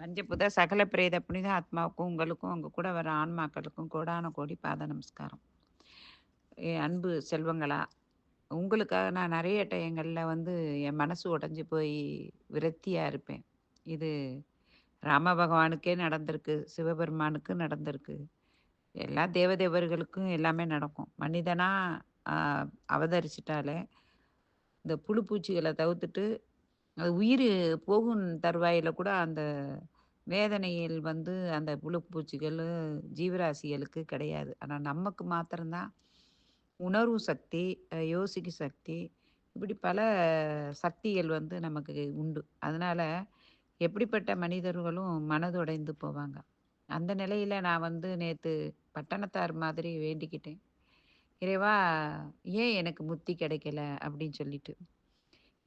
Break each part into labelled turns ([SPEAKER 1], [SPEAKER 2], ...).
[SPEAKER 1] பஞ்சபுத சகல பிரேத புனித ஆத்மாவுக்கும் உங்களுக்கும் உங்க கூட வர ஆன்மாக்களுக்கும் கோடான கோடி பாத நமஸ்காரம். என் அன்பு செல்வங்களா உங்களுக்காக நான் நிறைய டயங்களில் வந்து என் மனசு உடஞ்சி போய் விரக்தியாக இருப்பேன். இது ராம பகவானுக்கே நடந்திருக்கு சிவபெருமானுக்கு நடந்திருக்கு. எல்லா தேவதேவர்களுக்கும் எல்லாமே நடக்கும். மனிதனாக அவதரிச்சிட்டாலே இந்த புழு பூச்சிகளை தவிர்த்துட்டு அது உயிர் போகும் தருவாயில் கூட அந்த வேதனையில் வந்து அந்த புழு பூச்சிகள் ஜீவராசிகளுக்கு கிடையாது. ஆனால் நமக்கு மாத்திரம்தான். உணர்வு சக்தி யோசிக்கும் சக்தி இப்படி பல சக்திகள் வந்து நமக்கு உண்டு. அதனால் எப்படிப்பட்ட மனிதர்களும் மனதுடைந்து போவாங்க. அந்த நிலையில் நான் வந்து நேற்று பட்டணத்தார் மாதிரி வேண்டிக்கிட்டேன். இறைவா ஏன் எனக்கு முத்தி கிடைக்கல? அப்படின்னு சொல்லிட்டு.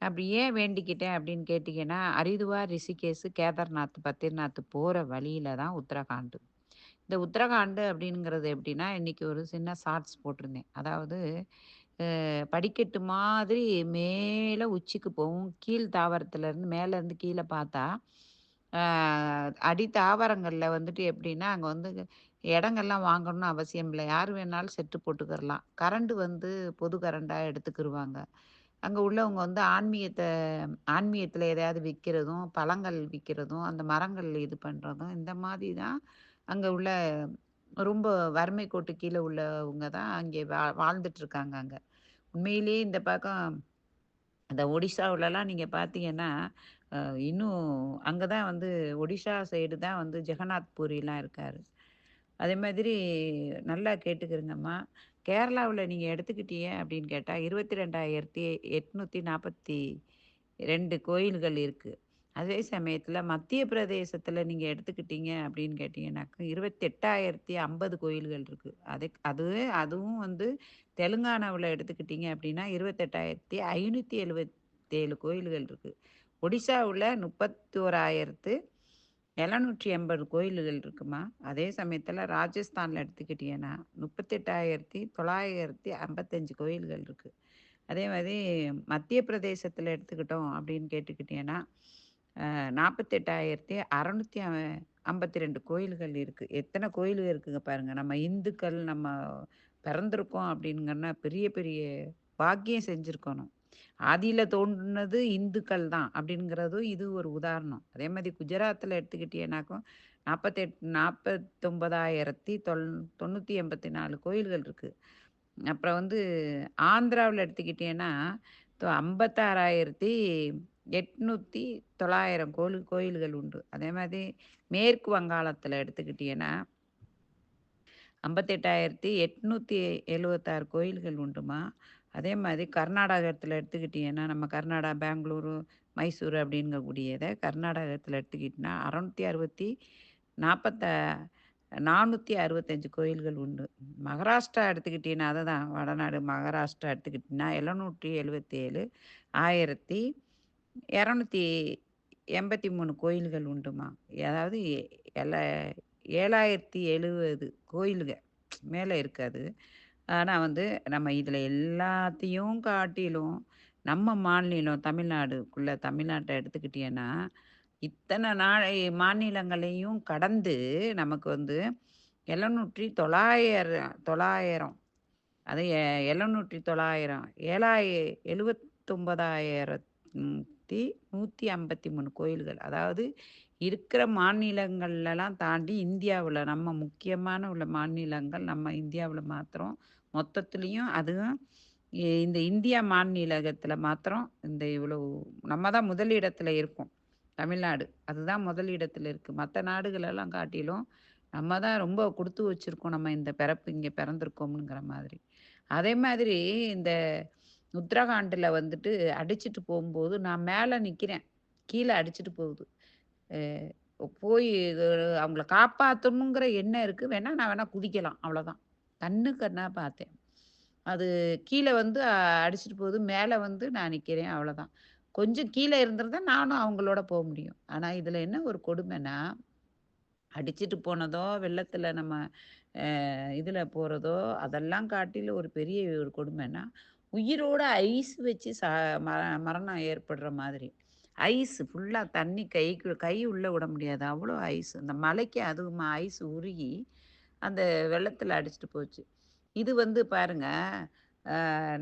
[SPEAKER 1] அப்படி ஏன் வேண்டிக்கிட்டேன் அப்படின்னு கேட்டிங்கன்னா அரிதுவார் ரிஷிகேஷ் கேதார்நாத் பத்ரிநாத் போகிற வழியில தான் உத்தரகாண்டு. இந்த உத்தரகாண்டு அப்படிங்கிறது எப்படின்னா இன்னைக்கு ஒரு சின்ன ஷார்ட்ஸ் போட்டிருந்தேன். அதாவது படிக்கட்டு மாதிரி மேலே உச்சிக்கு போகும். கீழ் தாவரத்துலேருந்து இருந்து கீழே பார்த்தா அடி தாவரங்களில் வந்துட்டு எப்படின்னா அங்கே வந்து இடங்கள்லாம் வாங்கணும்னு அவசியம் இல்லை. யார் வேணாலும் செட்டு போட்டுக்கிறலாம். கரண்ட் வந்து பொது கரண்டாக எடுத்துக்கிருவாங்க. அங்கே உள்ளவங்க வந்து ஆன்மீகத்தை ஆன்மீகத்தில் எதையாவது விற்கிறதும் பழங்கள் விற்கிறதும் அந்த மரங்கள் இது பண்ணுறதும் இந்த மாதிரி தான் அங்கே உள்ள ரொம்ப வறுமை கோட்டு கீழே உள்ளவங்க தான் அங்கே வா வாழ்ந்துட்டு இருக்காங்க உண்மையிலேயே இந்த பக்கம் அந்த ஒடிசாவுலலாம் நீங்கள் பார்த்தீங்கன்னா இன்னும் அங்கே தான் வந்து ஒடிஷா சைடு தான் வந்து ஜெகநாத் பூரிலாம் இருக்கார். அதே மாதிரி நல்லா கேட்டுக்கிறங்கம்மா கேரளாவில் நீங்கள் எடுத்துக்கிட்டீங்க அப்படின்னு கேட்டால் இருபத்தி ரெண்டாயிரத்தி எட்நூற்றி நாற்பத்தி ரெண்டு கோயில்கள் இருக்குது அதே சமயத்தில் மத்திய பிரதேசத்தில் நீங்கள் எடுத்துக்கிட்டீங்க அப்படின்னு கேட்டிங்கன்னாக்கா இருபத்தெட்டாயிரத்தி ஐம்பது கோயில்கள் இருக்குது அது அது அதுவும் வந்து தெலுங்கானாவில் எடுத்துக்கிட்டீங்க அப்படின்னா இருபத்தெட்டாயிரத்தி ஐநூற்றி எழுபத்தேழு கோயில்கள் இருக்குது ஒடிசாவில் முப்பத்தோராயிரத்து எழுநூற்றி எண்பது கோயில்கள் இருக்குமா? அதே சமயத்தில் ராஜஸ்தானில் எடுத்துக்கிட்டீங்கன்னா முப்பத்தெட்டாயிரத்தி தொள்ளாயிரத்தி ஐம்பத்தஞ்சு கோயில்கள் இருக்குது அதே மாதிரி மத்திய பிரதேசத்தில் எடுத்துக்கிட்டோம் அப்படின்னு கேட்டுக்கிட்டீங்கன்னா நாற்பத்தெட்டாயிரத்தி அறநூற்றி ஐம்பத்தி ரெண்டு கோயில்கள் இருக்குது எத்தனை கோயில்கள் இருக்குங்க பாருங்கள் நம்ம இந்துக்கள் நம்ம பிறந்திருக்கோம் அப்படிங்கன்னா பெரிய பெரிய பாக்கியம் செஞ்சுருக்கணும். ஆதியில் தோன்றுனது இந்துக்கள் தான் அப்படிங்கிறதும் இது ஒரு உதாரணம். அதே மாதிரி குஜராத்தில் எடுத்துக்கிட்டீங்கன்னாக்கும் நாற்பத்தெட் நாற்பத்தொம்பதாயிரத்தி தொல் தொண்ணூற்றி எண்பத்தி நாலு கோயில்கள் இருக்குது அப்புறம் வந்து ஆந்திராவில் எடுத்துக்கிட்டீங்கன்னா ஐம்பத்தாறாயிரத்தி எட்நூற்றி தொள்ளாயிரம் கோயில் கோயில்கள் உண்டு. அதே மாதிரி மேற்கு வங்காளத்தில் எடுத்துக்கிட்டீங்கன்னா ஐம்பத்தெட்டாயிரத்தி எட்நூற்றி எழுவத்தாறு கோயில்கள் உண்டுமா. அதே மாதிரி கர்நாடகத்தில் எடுத்துக்கிட்டீங்கன்னா நம்ம கர்நாடகா பெங்களூரு மைசூர் அப்படிங்கக்கூடியதை கர்நாடகத்தில் எடுத்துக்கிட்டிங்கன்னா அறநூற்றி அறுபத்தி நாற்பத்த நானூற்றி அறுபத்தஞ்சு கோயில்கள் உண்டு. மகாராஷ்டிரா எடுத்துக்கிட்டீங்கன்னா அதை தான் வடநாடு மகாராஷ்டிரா எடுத்துக்கிட்டிங்கன்னா எழுநூற்றி எழுபத்தி ஏழு ஆயிரத்தி இரநூத்தி எண்பத்தி மூணு கோயில்கள் உண்டுமா. அதாவது எ- ஏழாயிரத்தி எழுபது கோயிலுங்க மேலே இருக்காது ஆனால் வந்து நம்ம இதில் எல்லாத்தையும் காட்டிலும் நம்ம மாநிலம் தமிழ்நாடுக்குள்ள தமிழ்நாட்டை எடுத்துக்கிட்டீங்கன்னா இத்தனை நாளை மாநிலங்களையும் கடந்து நமக்கு வந்து எழுநூற்றி தொள்ளாயிரம் தொள்ளாயிரம் அது எ- எழுநூற்றி தொள்ளாயிரம் ஏழாய எழுவத்தொம்பதாயிரத்தி நூற்றி ஐம்பத்தி மூணு கோயில்கள். அதாவது இருக்கிற மாநிலங்கள்லாம் தாண்டி இந்தியாவில் நம்ம முக்கியமான உள்ள மாநிலங்கள் நம்ம இந்தியாவில் மாத்திரம் மொத்தத்துலேயும் அதுவும் இந்த இந்தியா மாநிலத்தில் மாத்திரம் இந்த இவ்வளோ நம்ம தான் முதலிடத்தில் இருக்கோம். தமிழ்நாடு அதுதான் முதலிடத்தில் இருக்குது மற்ற நாடுகளெல்லாம் காட்டிலும் நம்ம தான் ரொம்ப கொடுத்து வச்சிருக்கோம். நம்ம இந்த பிறப்பு இங்கே பிறந்திருக்கோம்ங்கிற மாதிரி. அதே மாதிரி இந்த உத்தரகாண்டில் வந்துட்டு அடிச்சிட்டு போகும்போது நான் மேலே நிற்கிறேன் கீழே அடிச்சிட்டு போகுது. போய் இது அவங்கள காப்பாற்றணுங்கிற எண்ணம் இருக்குது வேணால் நான் வேணால் குதிக்கலாம். அவ்வளோதான் கண்ணு கண்ணா பார்த்தேன். அது கீழே வந்து அடிச்சிட்டு போகுது. மேலே வந்து நான் நிற்கிறேன் அவ்வளோதான் கொஞ்சம் கீழே இருந்திருந்தா நானும் அவங்களோட போக முடியும். ஆனால் இதில் என்ன ஒரு கொடுமைன்னா அடிச்சிட்டு போனதோ வெள்ளத்தில் நம்ம இதில் போகிறதோ அதெல்லாம் காட்டில ஒரு பெரிய ஒரு கொடுமைன்னா உயிரோட ஐஸ் வச்சு ச ம மரணம் ஏற்படுற மாதிரி. ஐஸ் ஃபுல்லாக தண்ணி கைக்கு கை உள்ளே விட முடியாது. அவ்வளோ ஐஸ். அந்த மலைக்கு அதுவுமா ஐஸ் உருகி, அந்த வெள்ளத்தில் அடிச்சுட்டு போச்சு. இது வந்து பாருங்க,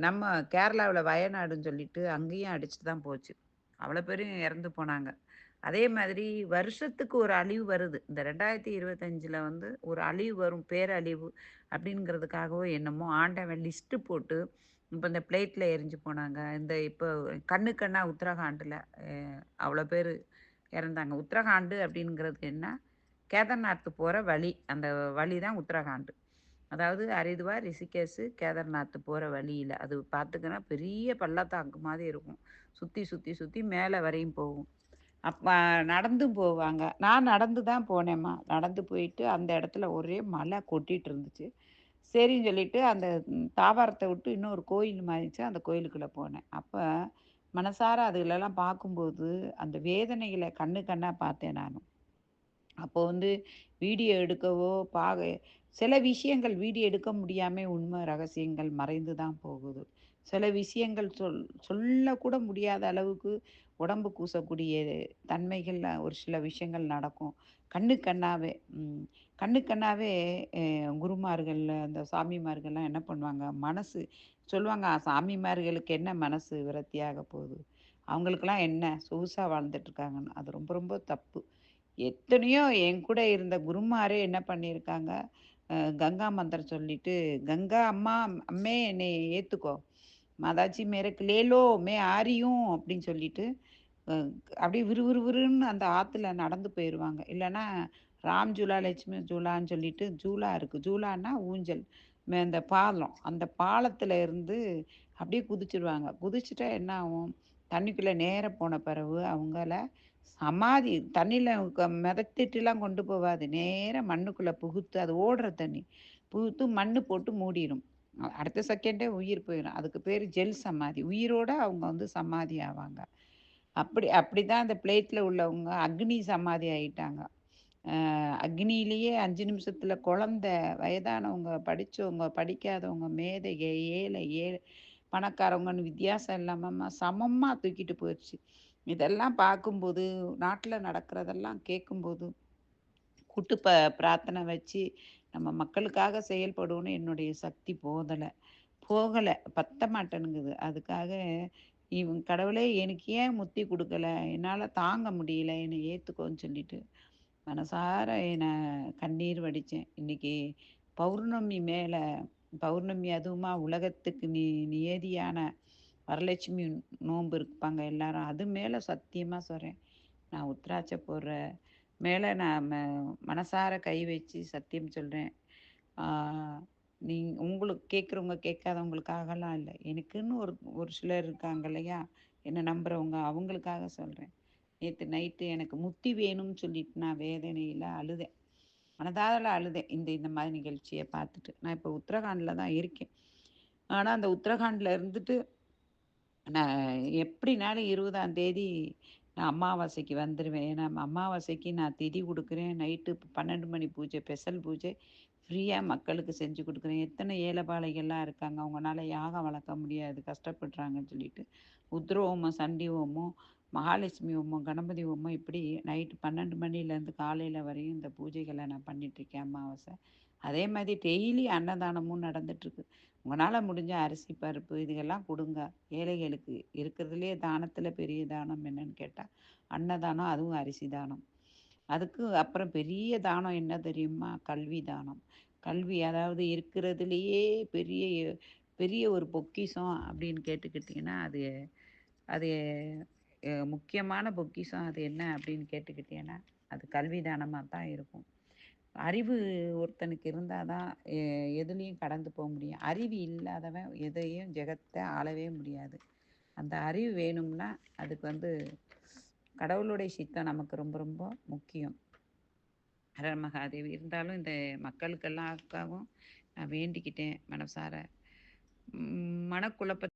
[SPEAKER 1] நம்ம கேரளாவில் வயநாடுன்னு சொல்லிட்டு அங்கேயும் அடிச்சுட்டு தான் போச்சு. அவ்வளோ பேரும் இறந்து போனாங்க. அதே மாதிரி வருஷத்துக்கு ஒரு அழிவு வருது. இந்த 2025ல வந்து ஒரு அழிவு வரும், பேரழிவு அப்படிங்கிறதுக்காகவோ என்னமோ ஆண்டவன் லிஸ்ட்டு போட்டு, இப்போ இந்த பிளேட்டில் எரிஞ்சு போனாங்க. இந்த இப்போ கண்ணு கண்ணா உத்தரகாண்டில் அவ்வளோ பேர் இறந்தாங்க. உத்தரகாண்டு அப்படிங்கிறது என்ன? கேதார்நாத் போகிற வழி. அந்த வழி தான் உத்தரகாண்டு அதாவது ஹரித்வார், ரிஷிகேஷு கேதார்நாத் போகிற வழியில் அது பார்த்துக்கன்னா பெரிய பள்ளத்தாக்கு மாதிரி இருக்கும். சுற்றி சுற்றி சுற்றி மேலே வரையும் போகும். அப்போ நடந்தும் போவாங்க. நான் நடந்து தான் போனேம்மா நடந்து போயிட்டு அந்த இடத்துல ஒரே மழை கொட்டிட்டு இருந்துச்சு. சரின்னு சொல்லிட்டு அந்த தாவாரத்தை விட்டு இன்னொரு கோயில் மாரி இருந்துச்சு. அந்த கோயிலுக்குள்ளே போனேன். அப்போ மனசார அதுகளெல்லாம் பார்க்கும்போது, அந்த வேதனைகளை கண்ணு கண்ணாக பார்த்தேன் நானும் அப்போ வந்து வீடியோ எடுக்கவோ, பாக சில விஷயங்கள் வீடியோ எடுக்க முடியாமல் உண்மை ரகசியங்கள் மறைந்து தான் போகுது. சில விஷயங்கள் சொல் சொல்லக்கூட முடியாத அளவுக்கு உடம்பு கூசக்கூடிய தன்மைகள்ல ஒரு சில விஷயங்கள் நடக்கும். கண்ணு கண்ணாவே கண்ணு கண்ணாவே குருமார்கள், அந்த சாமிமார்கள்லாம் என்ன பண்ணுவாங்க, மனசு சொல்லுவாங்க, சாமிமார்களுக்கு என்ன மனசு விரத்தியாக போகுது. அவங்களுக்கெல்லாம் என்ன சொகுசாக வாழ்ந்துட்டு இருக்காங்கன்னு. அது ரொம்ப ரொம்ப தப்பு. எத்தனையோ என் கூட இருந்த குருமாரே என்ன பண்ணியிருக்காங்க, கங்கா மந்திரம் சொல்லிட்டு, "கங்கா அம்மா அம்மே என்னை ஏற்றுக்கோ மாதாஜி மேரக்கு லேலோ, மே ஆரியும் அப்படின்னு சொல்லிட்டு, அப்படியே விறுவிறுவிறுன்னு அந்த ஆற்றுல நடந்து போயிடுவாங்க இல்லைன்னா ராம் ஜூலா, லட்சுமி ஜூலான்னு சொல்லிட்டு ஜூலா இருக்குது ஜூலான்னா ஊஞ்சல். மே அந்த பாலம். அந்த பாலத்தில் இருந்து அப்படியே குதிச்சிடுவாங்க குதிச்சுட்டா என்ன ஆகும்? தண்ணிக்குள்ளே நேராக போன பிறவு அவங்கள சமாதி தண்ணியில் க மிதத்திட்டுலாம் கொண்டு போகாது நேராக மண்ணுக்குள்ளே புகுத்து அது ஓடுற தண்ணி. புகுத்து மண் போட்டு மூடிடும் அடுத்த செகண்டே உயிர் போயிடும் அதுக்கு பேர் ஜெல் சமாதி. உயிரோட அவங்க வந்து சமாதி ஆவாங்க. அப்படி அப்படி தான் அந்த பிளேட்டில் உள்ளவங்க அக்னி சமாதி ஆகிட்டாங்க அக்னியிலேயே அஞ்சு நிமிஷத்தில் குழந்த வயதானவங்க, படித்தவங்க படிக்காதவங்க, மேதைக, ஏழை, ஏழை பணக்காரவங்கன்னு வித்தியாசம் இல்லாமல் சமமாக தூக்கிட்டு போயிடுச்சு இதெல்லாம் பார்க்கும்போது, நாட்டில் நடக்கிறதெல்லாம் கேட்கும்போது, கூட்டு ப பிரார்த்தனை வச்சு நம்ம மக்களுக்காக செயல்படுவோம்னு என்னுடைய சக்தி போதலை போகலை. பத்த மாட்டேனுங்குது அதுக்காக இவன் கடவுளே எனக்கு ஏன் முத்தி கொடுக்கல? என்னால் தாங்க முடியல. என்னை ஏற்றுக்கோன்னு சொல்லிட்டு, மனசார என்னை கண்ணீர் வடித்தேன். இன்றைக்கி பௌர்ணமி மேலே பௌர்ணமி அதுவுமா உலகத்துக்கு நி நியதியான வரலட்சுமி நோன்பு இருப்பாங்க எல்லாரும். அது மேலே சத்தியமாக சொல்கிறேன் நான் உத்ராட்சை போடுற மேலே நான் ம மனசார கை வச்சு சத்தியம் சொல்கிறேன் நீ உங்களுக்கு கேட்குறவங்க கேட்காதவங்களுக்காகலாம் இல்லை எனக்குன்னு ஒரு ஒரு சிலர் இருக்காங்க இல்லையா? என்னை நம்புகிறவங்க அவங்களுக்காக சொல்கிறேன் நேற்று நைட்டு எனக்கு முத்தி வேணும்னு சொல்லிட்டு நான் வேதனையில் அழுதேன். மனதாரில் அழுதேன். இந்த இந்த மாதிரி நிகழ்ச்சியை பார்த்துட்டு. நான் இப்போ உத்தரகாண்டில் தான் இருக்கேன். ஆனால் அந்த உத்தரகாண்ட்ல இருந்துட்டு நான் எப்படினாலும் 20ஆம் தேதி நான் அமாவாசைக்கு வந்துடுவேன் ஏன்னா அமாவாசைக்கு நான் திதி கொடுக்குறேன் நைட்டு 12 மணி பூஜை, ஸ்பெஷல் பூஜை ஃப்ரீயாக மக்களுக்கு செஞ்சு கொடுக்குறேன் எத்தனை ஏழைப்பாழைகள்லாம் இருக்காங்க. அவங்கனால யாகம் வளர்க்க முடியாது. கஷ்டப்படுறாங்கன்னு சொல்லிட்டு, ருத்ர ஹோமம், சண்டி ஹோமம், மகாலட்சுமி உம்மை கணபதி உம்மை இப்படி நைட்டு 12 மணிலேருந்து காலையில் வரையும் இந்த பூஜைகளை நான் பண்ணிகிட்ருக்கேன் அமாவாசை. அதே மாதிரி டெய்லி அன்னதானமும் நடந்துட்டுருக்கு. உங்களால் முடிஞ்ச அரிசி, பருப்பு இதுகெல்லாம் கொடுங்க ஏழைகளுக்கு. இருக்கிறதுலேயே தானத்தில் பெரிய தானம் என்னன்னு கேட்டால் அன்னதானம், அதுவும் அரிசி தானம். அதுக்கு அப்புறம் பெரிய தானம் என்ன தெரியுமா? கல்வி தானம். கல்வி அதாவது இருக்கிறதுலையே பெரிய பெரிய ஒரு பொக்கிஷம் அப்படின்னு கேட்டுக்கிட்டிங்கன்னா அது அது முக்கியமான பொக்கிஷம் அது என்ன அப்படின்னு கேட்டுக்கிட்டேன்னா அது கல்விதானமாக தான் இருக்கும். அறிவு ஒருத்தனுக்கு இருந்தால் தான் எதுலேயும் கடந்து போக முடியும். அறிவு இல்லாதவன் எதையும் ஜெகத்தை ஆளவே முடியாது. அந்த அறிவு வேணும்னா, அதுக்கு வந்து கடவுளுடைய சித்தம் நமக்கு ரொம்ப ரொம்ப முக்கியம். அரண் மகாதேவி இருந்தாலும் இந்த மக்களுக்கெல்லாக்காகவும் நான் வேண்டிக்கிட்டேன் மனசார. மனக்குழப்ப